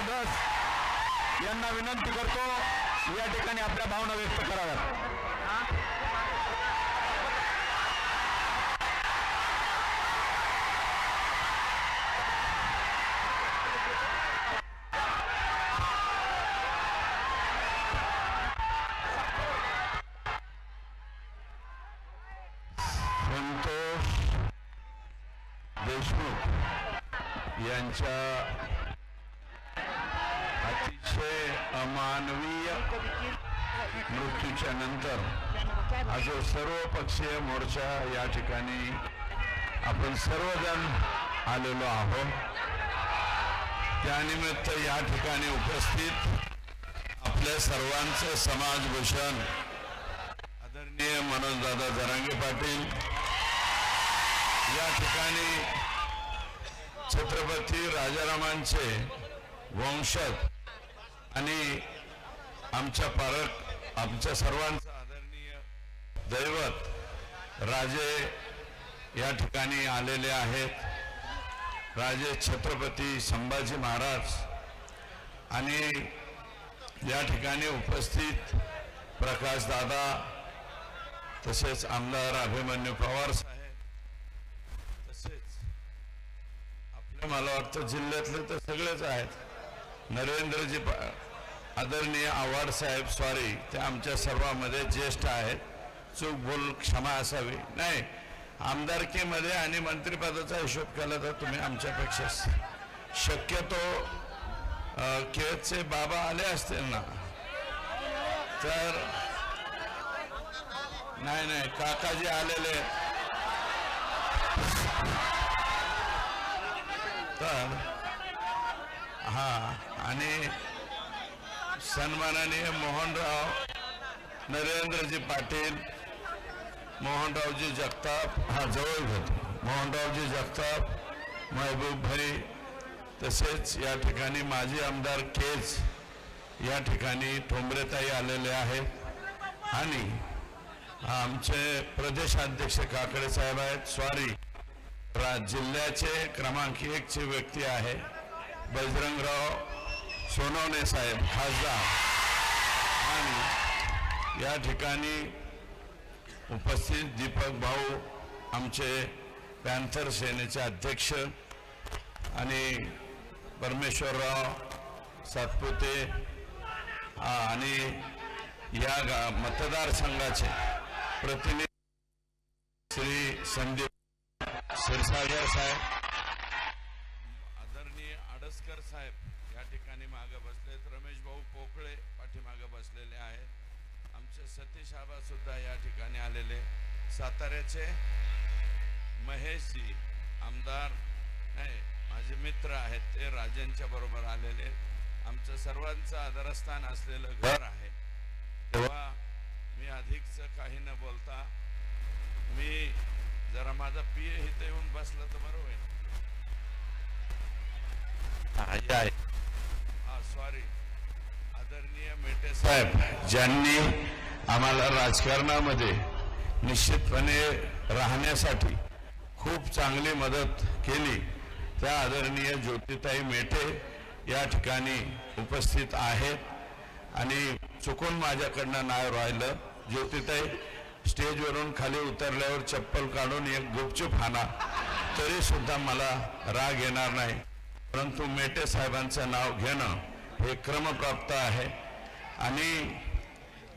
धस यांना विनंती करतो या ठिकाणी आपल्या भावना व्यक्त कराव्यात. संतोष देशमुख यांच्या अमानवीय मृत्यूच्या नंतर हा जो सर्वपक्षीय मोर्चा या ठिकाणी आपण सर्वजण आलेलो आहोत. त्यानिमित्त या ठिकाणी उपस्थित आपल्या सर्वांचं समाजभूषण आदरणीय मनोजदादा जरांगे पाटील. या ठिकाणी छत्रपती राजारामांचे वंशज आणि आमच्या पारक आमच्या सर्वांचं आदरणीय दैवत राजे या ठिकाणी आलेले आहेत. राजे छत्रपती संभाजी महाराज आणि या ठिकाणी उपस्थित प्रकाश दादा तसेच आमदार अभिमन्यू पवार साहेब तसेच आपल्या मला वाटतं जिल्ह्यातले तर सगळेच आहेत. नरेंद्रजी आदरणीय आव्हाड साहेब सॉरी ते आमच्या सर्वांमध्ये ज्येष्ठ आहेत. चूक भूल क्षमा असावी. नाही आमदारकीमध्ये आणि मंत्रिपदाचा हिशोब केला तर तुम्ही आमच्यापेक्षा शक्यतो केळचे बाबा आले असतील ना? तर नाही नाही काकाजी आलेले. तर हा. आणि सन्माननीय मोहनराव नरेंद्रजी पाटील मोहनरावजी जगताप हा जवळ होते मोहनरावजी जगताप महबूब भाई तसेच या ठिकाणी माजी आमदार केज या ठिकाणी ठोंबरेताई आलेले आहेत. आणि आमचे प्रदेशाध्यक्ष काकडे साहेब आहेत. स्वारी रा जिल्ह्याचे क्रमांक एकचे व्यक्ती आहे. बजरंगराव सोनवणे साहेब खासदार. आणि या ठिकाणी उपस्थित दीपक भाऊ आमचे पॅन्थर सेनेचे अध्यक्ष आणि परमेश्वरराव सातपुते आणि या गा- मतदारसंघाचे प्रतिनिधी श्री संदीप क्षीरसागर साहेब आदरणीय आडसकर साहेब या ठिकाणी मागे बसलेत रमेश भाऊ पोकळे पाठीमागे बसलेले आहेत आमचे सतीश आबा सुद्धा या ठिकाणी आलेले साताऱ्याचे महेशजी आमदार नाही माझे मित्र आहेत ते राजांच्या बरोबर आलेले आमचं सर्वांचं आदरस्थान असलेलं घर आहे. तेव्हा मी अधिकचं काही न बोलता मी जरा माझा पिये इथे येऊन बसला तर बरं होईल. हा सॉरी आदरणीय मेटे साहेब. ज्यांनी आम्हाला राजकारणामध्ये निश्चितपणे राहण्यासाठी खूप चांगली मदत केली. त्या आदरणीय ज्योतिताई मेटे या ठिकाणी उपस्थित आहेत. आणि चुकून माझ्याकडनं नाव राहिलं. ज्योतिताई स्टेजवरून खाली उतरल्यावर चप्पल काढून एक गुपचूप हाना. तरी सुद्धा मला राग येणार नाही. परंतु मेटे साहेबांचं नाव घेणं हे क्रमप्राप्त आहे. आणि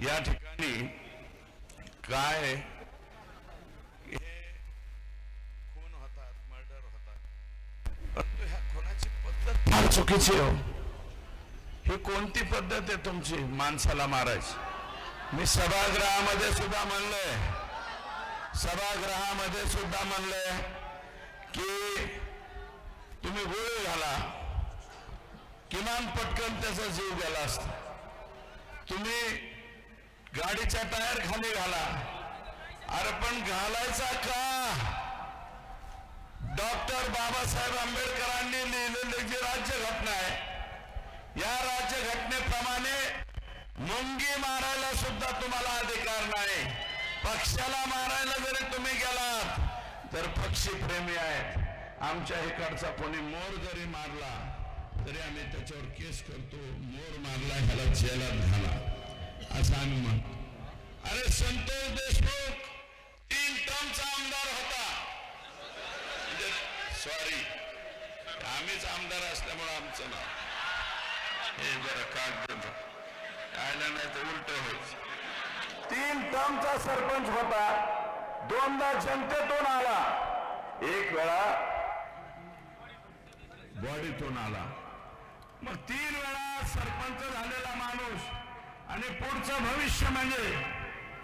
या ठिकाणी काय हे खून होतात मर्डर होतात परंतु ह्या खुनाची पद्धत फार चुकीची हो ही कोणती पद्धत आहे तुमची माणसाला मारायची? मी सभागृहामध्ये सुद्धा म्हणलंय. सभागृहामध्ये सुद्धा म्हणलंय की तुम्ही गोळी घाला. किमान पटकन त्याचा जीव गेला असता. तुम्ही गाडीच्या टायर खाली घाला. अरे पण घालायचा का? डॉक्टर बाबासाहेब आंबेडकरांनी लिहिलेली जी राज्यघटना आहे या राज्यघटनेप्रमाणे मुंगी मारायला सुद्धा तुम्हाला अधिकार नाही. पक्षाला मारायला जरी तुम्ही गेलात तर पक्षी प्रेमी आहेत आमच्या इकडचा कोणी मोर जरी मारला तरी आम्ही त्याच्यावर केस करतो मोर मारला ह्याला जेलात घाला. असं आम्ही म्हणतो. अरे संतोष देशमुख तीन टर्मचा आमदार होता. सॉरी आम्हीच आमदार असल्यामुळे आमचं नाव. हे जरा देतो आयला नाही तर उलट होईल. तीन टर्मचा सरपंच होता. दोनदा जनतेतून आला. एक वेळा बॉडीतून आला. मग तीन वेळा सरपंच झालेला माणूस आणि पुढचं भविष्य म्हणजे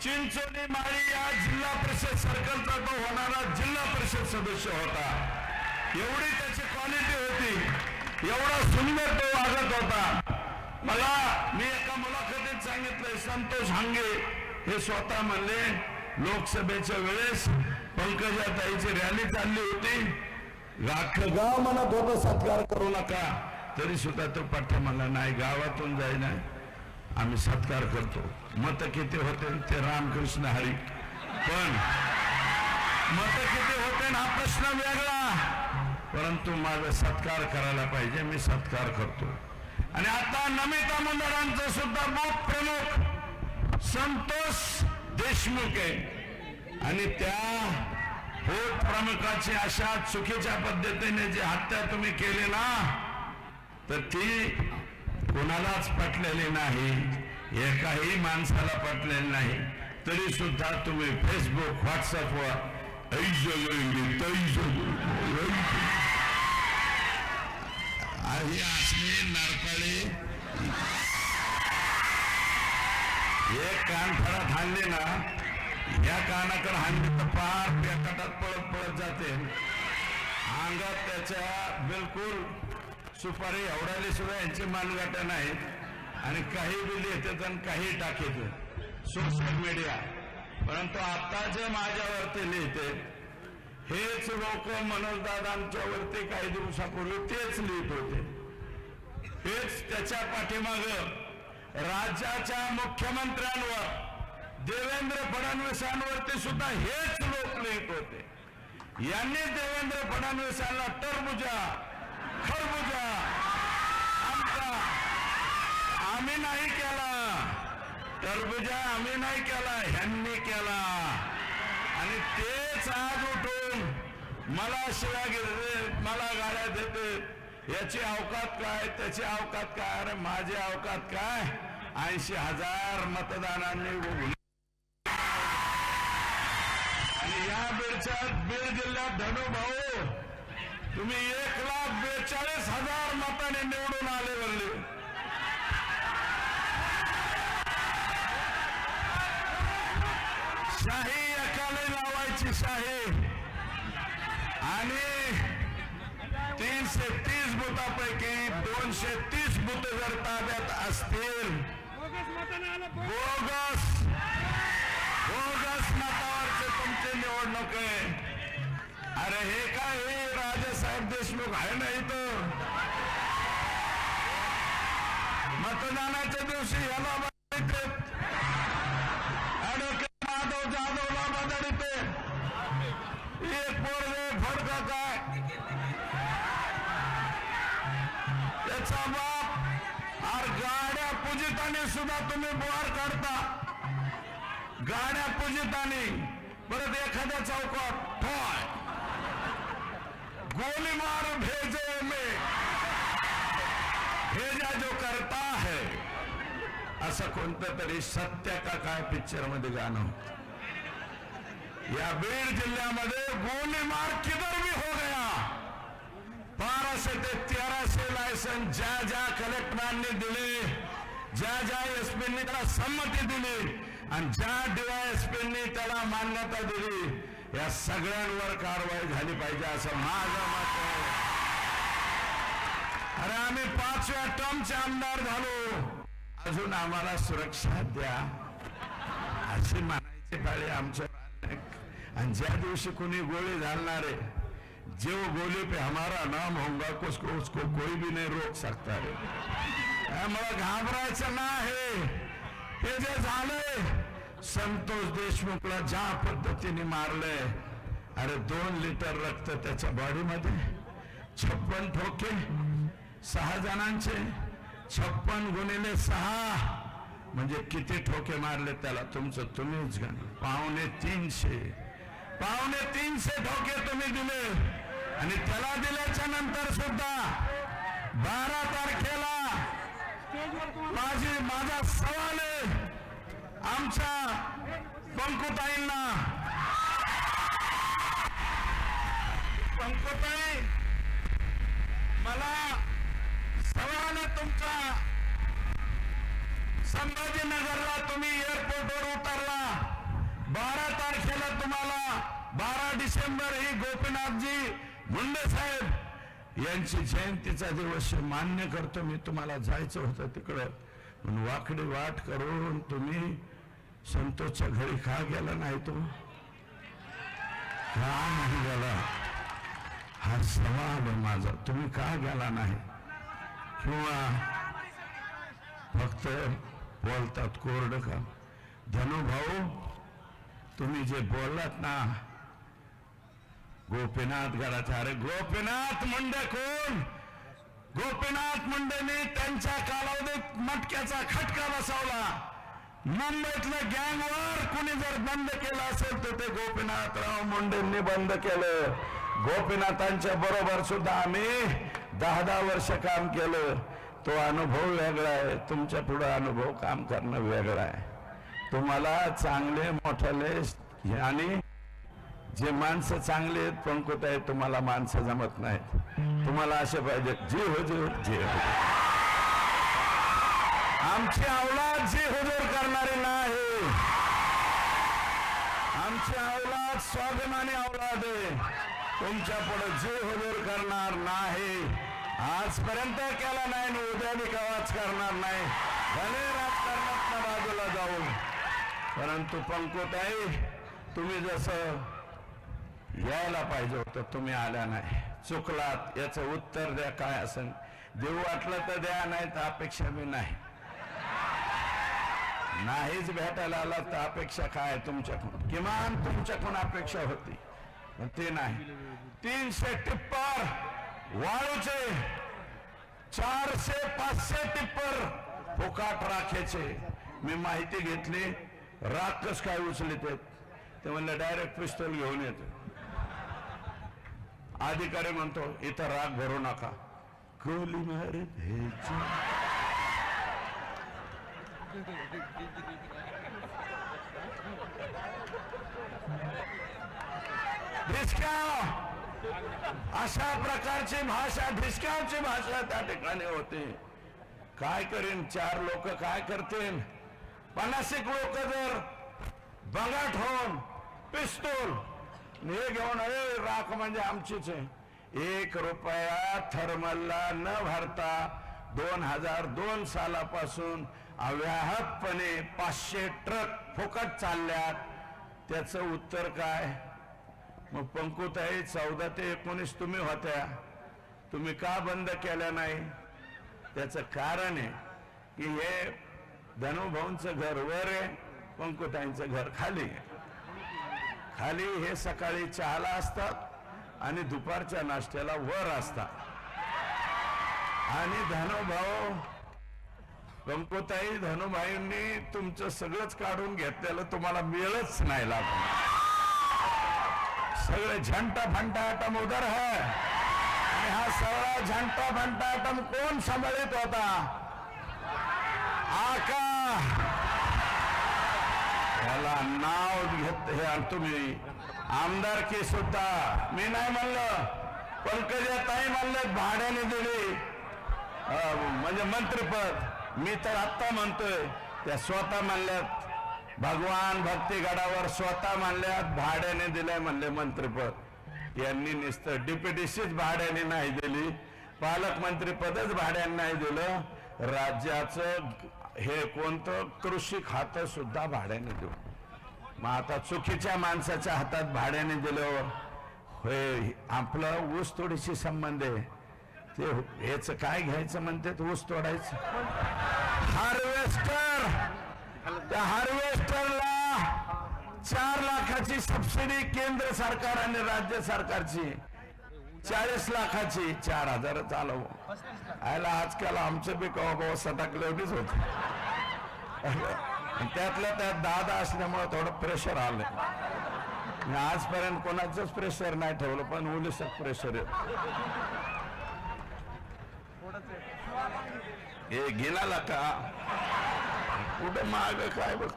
चिंचोली माळी या जिल्हा परिषद सर्कलचा तो होणारा परिषद सदस्य होता. एवढी त्याची क्वालिटी होती. एवढा सुंदर तो वागत होता. मला मी एका मुलाखतीत सांगितलंय संतोष हांगे हे स्वतः म्हणले लोकसभेच्या वेळेस पंकजाताईची रॅली चालली होती. अख्खं गाव म्हणत होतं सत्कार करू नका. तरी सुद्धा तो पाठ्या म्हणला नाही गावातून जाईना. आम्ही सत्कार करतो. मत किती होते? ते रामकृष्ण हरी. पण मत किती होते? करेन हा प्रश्न वेगळा. परंतु माझा सत्कार करायला पाहिजे मी सत्कार करतो. आणि आता नमिता मंडळांचं सुद्धा बूथ प्रमुख संतोष देशमुख आहे. आणि त्या बूथ प्रमुखाची अशा चुकीच्या पद्धतीने जी हत्या तुम्ही केली ना तर ती कोणालाच पटलेली नाही. एकाही माणसाला पटलेली नाही. तरी सुद्धा तुम्ही फेसबुक व्हॉट्सअपवर ऐश जगेंगे, तैश जगेंगे, ऐश. ही असली कान फळात हाणले ना या कानाकडे हाणले तर पार पेकाटात पळत पळत जाते अंगात त्याच्या बिलकुल सुपारी एवढाली सुद्धा यांची मानगाटा नाही आणि काही बिल लिहितात आणि काही टाकेत सोशल मीडिया परंतु आता जे माझ्यावरती लिहिते हेच लोक मनोजदादांच्या वरती काही दिवसापूर्वी तेच लिहित होते. हेच त्याच्या पाठीमाग राज्याच्या मुख्यमंत्र्यांवर देवेंद्र फडणवीसांवरती सुद्धा हेच लोक लिहित होते. यांनी देवेंद्र फडणवीसांना टरबुजा खरबुजा आमचा आम्ही नाही केला. टरबुजा आम्ही नाही केला ह्यांनी केला. आणि तेच आज उठून मला शिवा घेते मला गाड्या देते. याची अवकात काय त्याची अवकात काय अरे माझी अवकात काय? ऐंशी हजार मतदानांनी उभं- आणि या बीडच्या बीड जिल्ह्यात धनु भाऊ तुम्ही एक लाख बेचाळीस हजार मताने निवडून आले वरले शाही एकाला लावायची शाही. आणि तीनशे तीस बुथापैकी दोनशे तीस बुथ जर ताब्यात असतील बोगस बोगस मतावरचे तुमची निवडणूक आहे. अरे हे काय हे राजेसाहेब देशमुख आहे ना इथं? मतदानाच्या दिवशी याला पोरगे फडका काय? त्याचा बाप आर गाड्या पूजिताने सुद्धा तुम्ही बुहार काढता. गाड्या पूजिताने. परत एखाद्या चौकात ठोय. गोली मार भेजे में. भेजा जो करता है. असं कोणतं तरी सत्य का काय पिक्चरमध्ये गाणं होतं. या बीड जिल्ह्यामध्ये गोलीमार किधर भी हो गया. बाराशे ते तेराशे लायसन ज्या ज्या कलेक्टरांनी दिले ज्या ज्या एसपींनी त्याला संमती दिली आणि ज्या डीवायएसपींनी त्याला मान्यता दिली या सगळ्यांवर कारवाई झाली पाहिजे असं माझं मत आहे. अरे आम्ही पाचव्या टर्मचे आमदार झालो. अजून आम्हाला सुरक्षा द्या. अशी मानायची पाळी आमच्या आणि ज्या दिवशी कोणी गोळी आहे जो गोली पे हमारा नाम होगा उसको उसको कोई भी नहीं रोक सकता है। मला घाबरायचं नाही. हे जे झालंय संतोष देशमुखला ज्या पद्धतीने मारलंय अरे दोन लिटर रक्त त्याच्या बॉडीमध्ये छप्पन ठोके सहा जणांचे छप्पन गुणिले सहा. म्हणजे किती ठोके मारले त्याला? तुमचं तुम्हीच गण पावणे तीनशे. पावणे तीनशे ठोके तुम्ही दिले. आणि त्याला दिल्याच्या नंतर सुद्धा बारा तारखेला माझी माझा सवाल आहे. आमच्या पंकुताईंना. पंकुताई मला सवाल तुमचा. संभाजीनगरला तुम्ही एअरपोर्टवर उतरला. बारा तारखेला तुम्हाला बारा डिसेंबर ही गोपीनाथजी मुंडे साहेब यांची जयंतीचा दिवस मान्य करतो. मी तुम्हाला जायचं होतं तिकडं. पण वाकडी वाट करून तुम्ही संतोषच्या घरी का गेला नाही तो का नाही गेला? हा सवाल आहे माझा. तुम्ही का गेला नाही? किंवा फक्त बोलतात कोरड का? धनुभाऊ तुम्ही जे बोललात ना गोपीनाथ गडाचा अरे गोपीनाथ मुंडे कोण? गोपीनाथ मुंडेने त्यांच्या कालावधीत मटक्याचा खटका बसवला. मुंबईतलं गँगवर कुणी जर बंद केलं असेल तर ते गोपीनाथराव मुंडेंनी बंद केलं. गोपीनाथांच्या बरोबर सुद्धा आम्ही दहा दहा वर्ष काम केलं. तो अनुभव वेगळा आहे. तुमच्यापुढे अनुभव काम करणं वेगळं आहे. तुम्हाला चांगले मोठाले आणि जे माणसं चांगले आहेत पंकुत आहेत तुम्हाला माणसं जमत नाहीत. तुम्हाला असे पाहिजे जे हो जे हो, जे हो. आमची अवलाद जी हुजूर हो, करणारी नाही. आमची अवलाद स्वाभिमानी अवलाद आहे. तुमच्यापुढे जे हुजूर करणार नाही. आजपर्यंत केला नाही आणि उद्या बी कवाच करणार नाही. भले परंतु पंकुताई तुम्ही जसं यायला पाहिजे होतं तुम्ही आल्या नाही. चुकलात याचं उत्तर द्या काय असं देऊ वाटलं तर द्या नाही तर अपेक्षा मी नाही. नाहीच भेटायला आला तर अपेक्षा काय तुमच्याकडून? किमान तुमच्याकडून अपेक्षा होती. पण ते नाही. तीनशे टिप्पर वाळूचे चारशे पाचशे टिप्पर फुकाट राखेचे. मी माहिती घेतली. राखच काय उचलित ते ते म्हणलं डायरेक्ट पिस्तोल घेऊन येत. अधिकारी म्हणतो इथं राग भरू नका. कोली मार भेजी अशा प्रकारची भाषा ढिसक्यावची भाषा त्या ठिकाणी होती. काय करीन? चार लोक काय करतील? पन्नासिक लोक जर बगाट होऊन पिस्तूल हे घेऊन अरे राख म्हणजे आमचीच आहे. एक रुपया थर्मलला न भरता दोन हजार दोन सालापासून अव्याहतपणे पाचशे ट्रक फुकट चालल्यात. त्याचं उत्तर काय? मग पंकुताई चौदा ते एकोणीस तुम्ही होत्या. तुम्ही का बंद केल्या नाही? त्याचं कारण आहे की हे धनुभाऊंचं घर वर आहे पंकुताईंचं घर खाली खाली हे सकाळी चहाला असतात आणि दुपारच्या नाश्त्याला वर असतात. आणि धनुभाऊ पंकुताई धनुभाईंनी तुमचं सगळंच काढून घेतलेलं तुम्हाला मिळच नाही लागलं सगळे झंटा फंटा आटम उधर है. आणि हा सगळा झंटा फंटा आटम कोण सांभाळित होता? आका मला नाव घेत हे तुम्ही. आमदारकी सुद्धा. मी नाही म्हणलं. पंकजाताई म्हणले भाड्याने दिली. म्हणजे मंत्रीपद. मी तर आत्ता म्हणतोय त्या स्वतः म्हणल्यात भगवान भक्तीगडावर स्वतः म्हणल्यात भाड्याने दिलंय म्हणले मंत्रीपद. यांनी नुसतं डिप्युटीशीच भाड्याने नाही दिली. पालकमंत्रीपदच भाड्याने नाही दिलं. राज्याचं हे कोणतं कृषी खातं सुद्धा भाड्याने देऊ. मग आता चुकीच्या माणसाच्या हातात भाड्याने दिल्यावर होय आपलं ऊस तोडीशी संबंध आहे. ते याच काय घ्यायचं म्हणते ऊस तोडायचं. हार्वेस्टर! त्या हार्वेस्टरला चार लाखाची सबसिडी केंद्र सरकार आणि राज्य सरकारची. चाळीस लाखाची चार हजार चालव आयला आजकाल आमचं बी कवा कवा सटाकलेवढीच होत. त्यातल्या त्यात दादा असल्यामुळे थोडं प्रेशर आलं. आजपर्यंत कोणाचंच प्रेशर नाही ठेवलं पण उलिसच प्रेशर येत. हे गेला का कुठं माग काय बघ?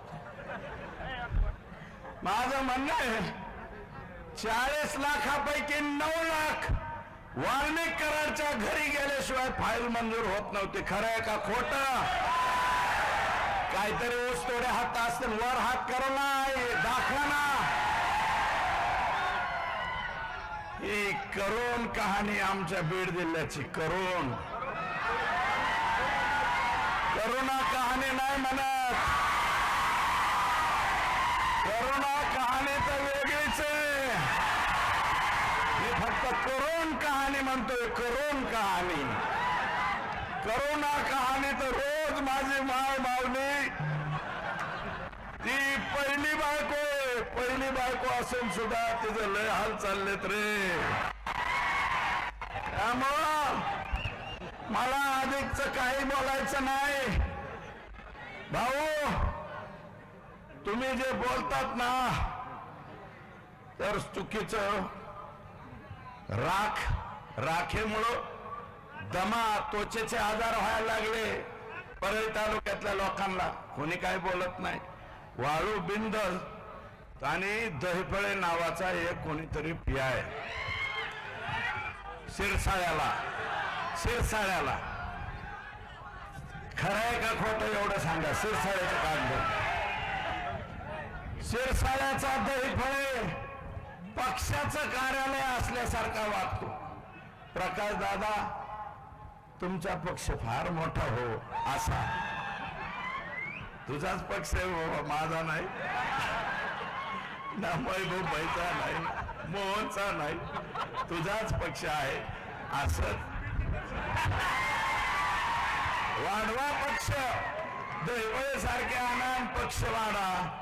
माझं म्हणणं आहे चाळीस लाखापैकी नऊ लाख वाल्मिकरांच्या घरी गेल्याशिवाय फाईल मंजूर होत नव्हती. खरं आहे का खोट? काहीतरी ऊस तोडे हात असतील वर हात करा दाखवा ना. ही करोन कहाणी आमच्या बीड जिल्ह्याची करोन करुणा कहाणी नाही म्हणा करोन कहाणी म्हणतोय करोन कहाणी. करोना कहाणी तर रोज माझी माय मावली ती पहिली बायको पहिली बायको असून सुद्धा तिचं लय हाल चाललेत रे. त्यामुळं मला अधिकच काही बोलायचं नाही. भाऊ तुम्ही जे बोलतात ना तर चुकीचं राख राखेमुळं दमा त्वचेचे आजार व्हायला लागले. परळी तालुक्यातल्या लोकांना कोणी काय बोलत नाही. वाळू बिंद आणि दहीफळे नावाचा एक कोणीतरी पियाय शिरसाळ्याला शिरसाळ्याला. खरं आहे का खोटं एवढं सांगा शिरसाळ्याचं काम शिरसाळ्याचा दहीफळे पक्षाचं कार्यालय असल्यासारखा वागतो. प्रकाश दादा तुमचा पक्ष फार मोठा हो असा. तुझाच पक्ष आहे बाबा माझा नाही. ना महबूबाईचा नाही मोहनचा नाही. तुझाच पक्ष आहे असं. वाढवा पक्ष. दैवळे सारखे आणा पक्ष वाढा.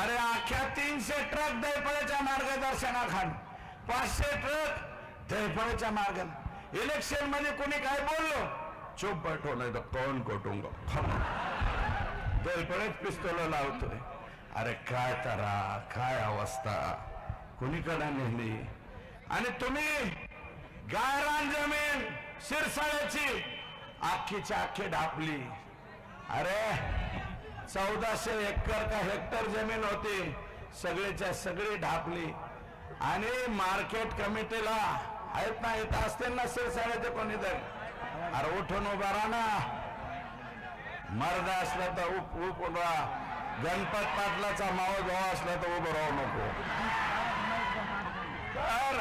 अरे अख्ख्या तीनशे ट्रक दैफळेच्या मार्गदर्शनाखाली. पाचशे ट्रक दैफळेच्या मार्ग इलेक्शनमध्ये कोणी काय बोललो? चुप बैठो नाही तर कोण कोटुंग दैफळेच पिस्तोल लावतोय. अरे काय तरा काय अवस्था? कुणीकडे नेली आणि तुम्ही गायरान जमीन शिरसाळ्याची आखीच्या आखी ढापली. अरे चौदाशे एकर का हेक्टर जमीन होती. सगळेच्या सगळी ढापली. आणि मार्केट कमिटीला आहेत ना येत असतील सगळ्याचे कोणी कोणीतरी अरे उठून उभा राहा ना. मर्द असला तर उप उप उभा. गणपत पाटलाचा मावळ भाव असला तर उभं राहू नको. तर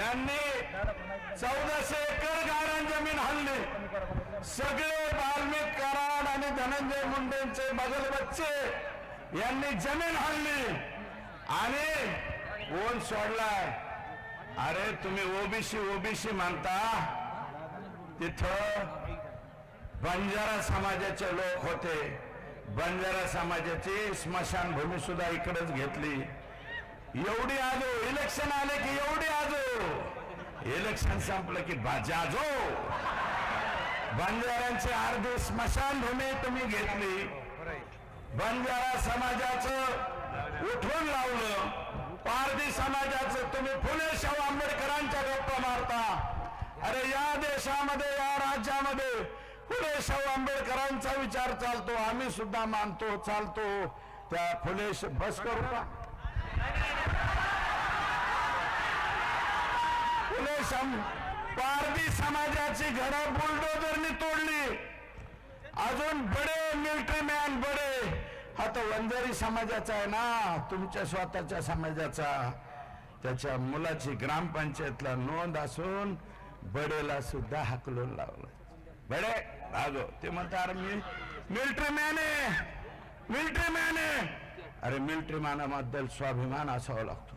यांनी चौदाशे एकर गाळण जमीन हल्ली सगळे वाल्मिक करा. आणि धनंजय मुंडेंचे बदल बच्चे यांनी जमीन हल्ली आणि ओन सोडलाय? अरे तुम्ही ओबीसी ओबीसी मानता? तिथं बंजारा समाजाचे लोक होते. बंजारा समाजाची स्मशानभूमी सुद्धा इकडेच घेतली. एवढी आजो इलेक्शन आले की एवढी आजो. इलेक्शन संपलं की जाजो बंजाऱ्यांची अर्धी स्मशानभूमी तुम्ही घेतली. बंजारा समाजाचं उठवून लावलं. पारधी समाजाचं तुम्ही फुले शाहू आंबेडकरांच्या गप्पा मारता. अरे या देशामध्ये या राज्यामध्ये फुले शाहू आंबेडकरांचा विचार चालतो. आम्ही सुद्धा मानतो चालतो. त्या फुले बस करू का फुले सम पारधी समाजाची घरं बुलडोजरनी तोडली. अजून बडे मिलिटरी मॅन बडे. हा तो वंजारी समाजाचा आहे ना तुमच्या स्वतःच्या समाजाचा. त्याच्या मुलाची ग्रामपंचायतला नोंद असून बडेला सुद्धा हाकलून लावलं. बडे भागो. ते म्हणतात अरे मी मिलिटरी मॅन आहे. मिलिटरी मॅन आहे. अरे मिलिटरी मॅनाबद्दल स्वाभिमान असावा लागतो.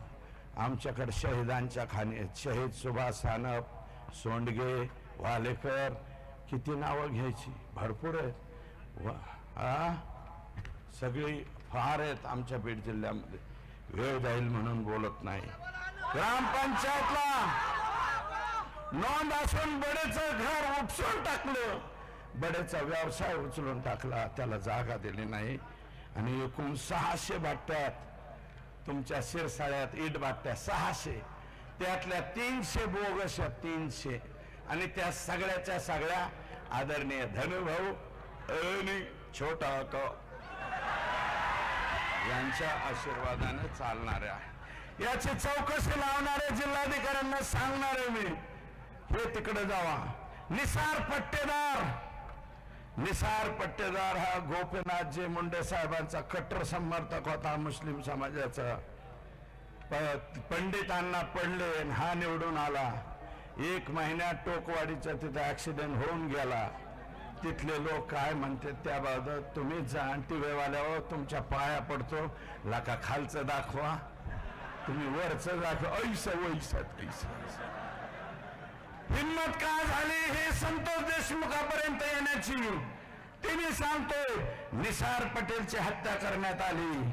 आमच्याकडे शहीदांच्या खाणी शहीद सुभाष सानप सोंडगे वालेकर किती नावं घ्यायची? भरपूर आहेत. व सगळी फार आहेत आमच्या बीड जिल्ह्यामध्ये. वेळ जाईल म्हणून बोलत नाही. ग्रामपंचायतला नोंद असून बडेचं घर उपसून टाकलं. बडेचा व्यवसाय उचलून टाकला. त्याला जागा दिली नाही. आणि एकूण सहाशे बाट्यात तुमच्या शिरसाळ्यात ईट बाट्या सहाशे. त्यातल्या तीनशे बोगस तीनशे. आणि त्या सगळ्याच्या सगळ्या आदरणीय धनुभाऊ आणि छोटा होतो यांच्या आशीर्वादाने चालणाऱ्या. याची चौकशी लावणाऱ्या जिल्हाधिकाऱ्यांना आहे मी. हे तिकडे जावा. निसार पट्टेदार. निसार पट्टेदार हा गोपीनाथजी मुंडे साहेबांचा कट्टर समर्थक होता मुस्लिम समाजाचा. पंडितांना पडले हा निवडून आला. एक महिन्यात टोकवाडीचा तिथं ऍक्सिडेंट होऊन गेला. तिथले लोक काय म्हणते त्याबाबत तुम्ही जा आणि तुमच्या पाया पडतो. लाका खालचं दाखवा. तुम्ही वरचं दाखवा. ऐस वैसत हिंमत का झाली हे संतोष देशमुखापर्यंत येण्याची? तिने सांगतोय निसार पटेलची हत्या करण्यात आली.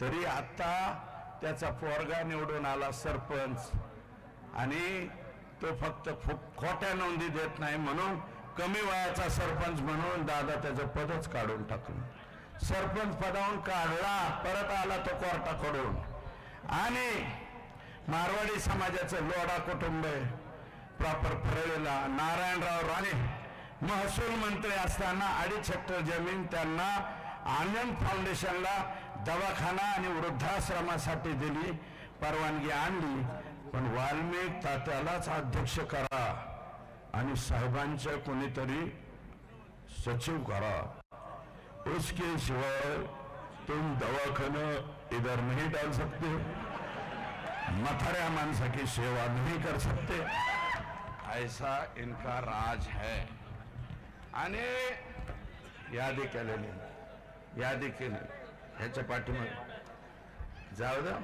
तरी आता त्याचा पोरगा निवडून आला सरपंच. आणि तो फक्त खोट्या नोंदी देत नाही म्हणून कमी वयाचा सरपंच म्हणून दादा त्याचं पदच काढून टाकलं. सरपंच पदावून काढला परत आला तो कोर्टाकडून. आणि मारवाडी समाजाचं लोढा कुटुंब आहे प्रॉपर फरळेला नारायणराव राणे. महसूल मंत्री असताना अडीच हेक्टर जमीन त्यांना आनंद फाउंडेशनला दवाखाना आणि वृद्धाश्रमासाठी दिली परवानगी आणली पण वाल्मिक तात्यालाच अध्यक्ष करा आणि साहेबांच्या कोणीतरी सचिव करा. उसके सिवाय तुम दवाखाना इधर नहीं डाल सकते मथाऱ्या माणसाची सेवा नहीं कर सकते. ऐसा इनका राज है. आणि यादी केलेली यादी केली. ह्याच्या पाठीमाग. जाऊ द्या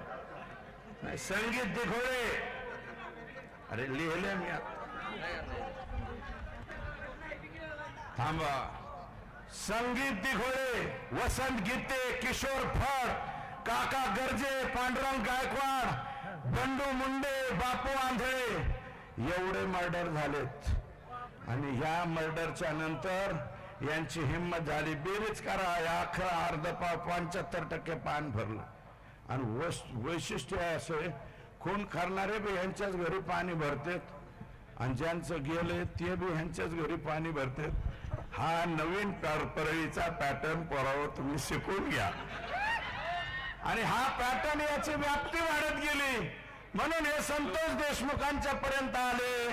नाही संगीत दिघोळे अरे लिहिले मी थांबा. संगीत दिघोळे वसंत गीते किशोर फड काका गर्जे पांडुरंग गायकवाड बंडू मुंडे बापू आंधळे. एवढे मर्डर झालेत. आणि ह्या मर्डरच्या नंतर यांची हिंमत झाली बेरीज करा या अकरा अर्ध पाव पंच्याहत्तर टक्के पान भरलं. आणि वस वैशिष्ट्य आहे असे खून करणारे बी ह्यांच्याच घरी पाणी भरतेत आणि ज्यांचं गेले ते बी ह्यांच्याच घरी पाणी भरतेत. हा नवीन परळीचा पॅटर्न पोरावर तुम्ही शिकून घ्या. आणि हा पॅटर्न याची व्याप्ती वाढत गेली. म्हणून हे संतोष देशमुखांच्या पर्यंत आले.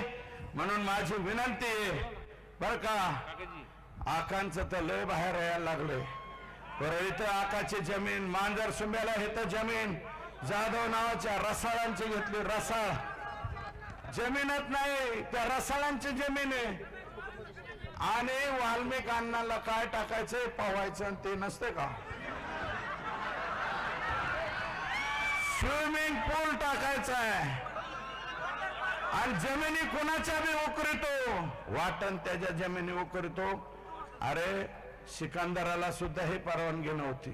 म्हणून माझी विनंती आहे बर का? आकांचं तर लय बाहेर यायला लागलंय. बरं इथं आकाची जमीन मांजर सुंब्याला हे तर जमीन. जाधव नावाच्या रसाळांची घेतली रसाळ. जमीनच नाही त्या रसाळांची जमीन आहे. आणि वाल्मिक अण्णाला काय टाकायचंय पवायचं आणि ते नसते का? स्विमिंग पूल टाकायचा आहे आणि जमिनी कोणाच्या बी उकरतो? वाटण त्याच्या जमिनी उकरतो. अरे सिकंदराला सुद्धा ही परवानगी नव्हती.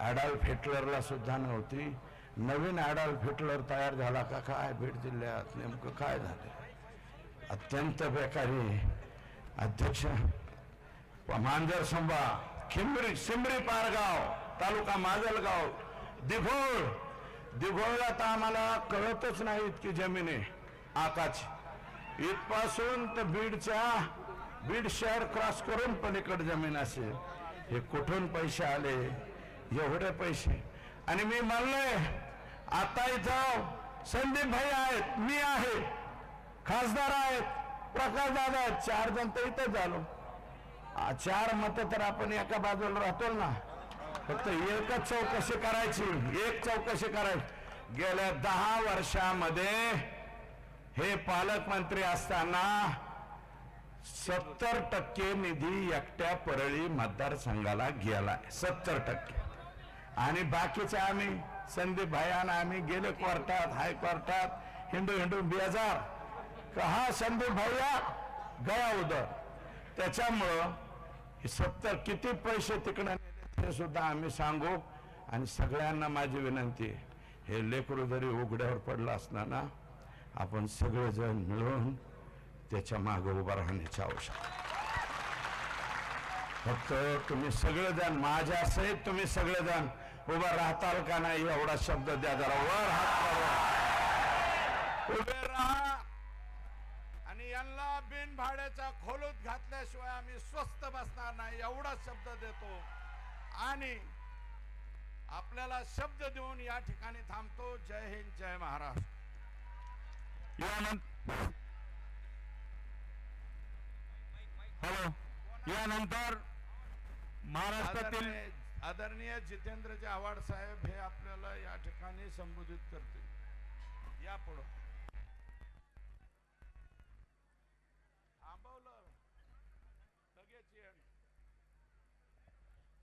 ॲडॉल्फ हिटलरला सुद्धा नव्हती. नवीन ॲडॉल्फ हिटलर तयार झाला का काय? बीड जिल्ह्यात नेमकं काय झालं? अत्यंत बेकारी. अध्यक्ष मांजर संभा खिंबरी शिंबरी पारगाव तालुका माजलगाव दिघोळ. दिघोळला तर आम्हाला कळतच नाही इतकी जमीन. आहे आकाश. इथपासून तर बीडच्या बीड शहर क्रॉस करून पलीकडे जमीन असेल हे कुठून पैसे आले? एवढे पैसे. आणि मी म्हणलोय आता इथं संदीप भाई आहेत मी आहे. खासदार आहेत प्रकाश दादा आहेत. चार जण तर इथं झालो. चार मत तर आपण एका बाजूला राहतो ना. फक्त एकच चौकशी करायची. एक चौकशी करायची. गेल्या दहा वर्षामध्ये हे पालकमंत्री असताना सत्तर टक्के निधी एकट्या परळी मतदारसंघाला गेलाय सत्तर टक्के. आणि बाकीचे आम्ही संदीप भायान आम्ही गेले कोर्टात हायकोर्टात हिंडू हिंडू बेजार. का हा संदीप भैया गया उदर त्याच्यामुळं हे सत्तर किती पैसे तिकडे ते सुद्धा आम्ही सांगू. आणि सगळ्यांना माझी विनंती हे लेकरू जरी उघड्यावर पडलं असणार ना आपण सगळेजण मिळून त्याच्या मागं उभं राहण्याची आवश्यकता फक्त तुम्ही सगळेजण माझ्या सहित तुम्ही सगळेजण उभं राहताल का नाही एवढा शब्द द्या जरा वर हात उभे राहा. आणि यांना बिन भाड्याच्या खोलूत घातल्याशिवाय आम्ही स्वस्त बसणार नाही एवढा शब्द देतो. आणि आपल्याला शब्द देऊन या ठिकाणी थांबतो. जय हिंद जय महाराष्ट्र यानंतर हॅलो. यानंतर महाराष्ट्रातील आदरणीय आदरणीय जितेंद्रजी आव्हाड साहेब हे आपल्याला या ठिकाणी संबोधित करतील. या पुढं.